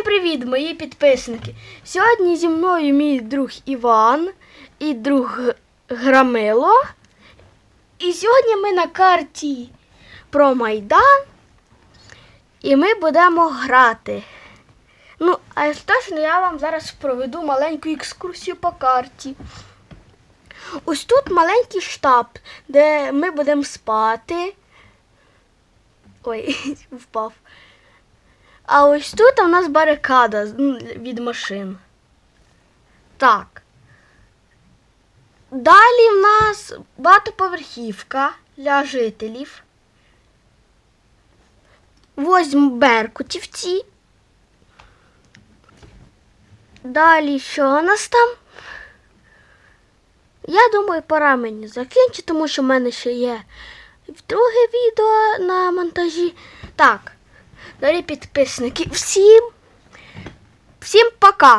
Всім привіт, мої підписники! Сьогодні зі мною мій друг Іван і друг Грамило. І сьогодні ми на карті про Майдан. І ми будемо грати. Ну, а точно я вам зараз проведу маленьку екскурсію по карті. Ось тут маленький штаб, де ми будемо спати. Ой, впав. А ось тут у нас барикада ну, від машин. Так. Далі в нас багатоповерхівка для жителів. Возьму Беркутівці. Далі що у нас там? Я думаю, пора мені закінчити, тому що в мене ще є друге відео на монтажі. Так. Далі підписники. Всім, всім пока!